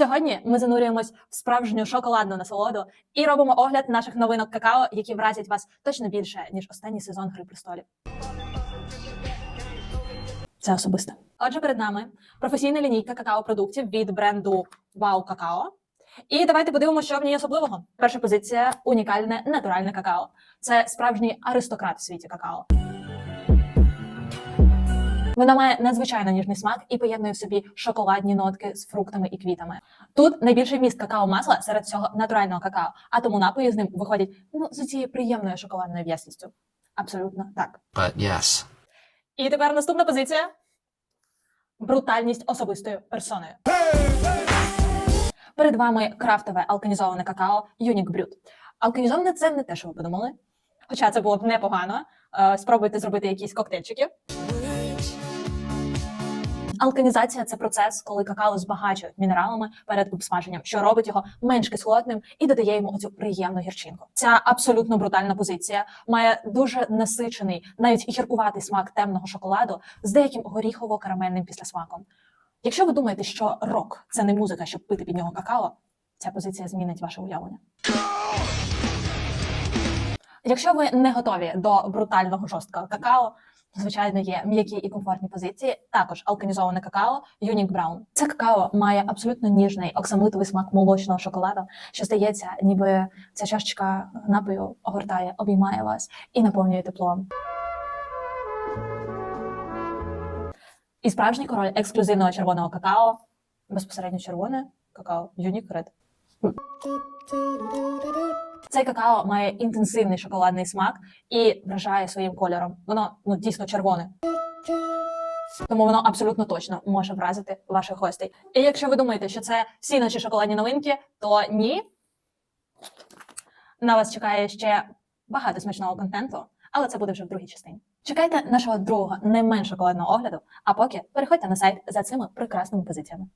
Сьогодні ми занурюємось в справжню шоколадну насолоду і робимо огляд наших новинок какао, які вразять вас точно більше ніж останній сезон Гри престолів. Це особисте. Отже, перед нами професійна лінійка какао-продуктів від бренду Wow Какао. І давайте подивимося, що в ній особливого. Перша позиція унікальне натуральне какао. Це справжній аристократ в світі какао. Вона має надзвичайно ніжний смак і поєднує в собі шоколадні нотки з фруктами і квітами. Тут найбільший вміст какао-масла серед цього натурального какао, а тому напої з ним виходять ну з цією приємною шоколадною в'язністю. Абсолютно так. But yes. І тепер наступна позиція: брутальність особистою персоною. Перед вами крафтове алканізоване какао Unique Brut. Алканізоване це не те, що ви подумали. Хоча це було б непогано. Е, Спробуйте зробити якісь коктейльчики. Алканізація це процес, коли какао збагачують мінералами перед обсмаженням, що робить його менш кислотним і додає йому оцю приємну гірчинку. Ця абсолютно брутальна позиція має дуже насичений, навіть гіркуватий смак темного шоколаду з деяким горіхово-карамельним післясмаком. Якщо ви думаєте, що рок це не музика, щоб пити під нього какао, ця позиція змінить ваше уявлення. Якщо ви не готові до брутального жорсткого какао, звичайно, є м'які і комфортні позиції. Також алканізоване какао Unique Brown. Це какао має абсолютно ніжний оксамитовий смак молочного шоколаду, що здається, ніби ця чашечка напою огортає, обіймає вас і наповнює теплом. І справжній король ексклюзивного червоного какао, безпосередньо червоне какао Unique Red. Цей какао має інтенсивний шоколадний смак і вражає своїм кольором. Воно ну дійсно червоне. Тому воно абсолютно точно може вразити ваших гостей. І якщо ви думаєте, що це всі наші шоколадні новинки, то ні. На вас чекає ще багато смачного контенту, але це буде вже в другій частині. Чекайте нашого другого не менш шоколадного огляду, а поки переходьте на сайт за цими прекрасними позиціями.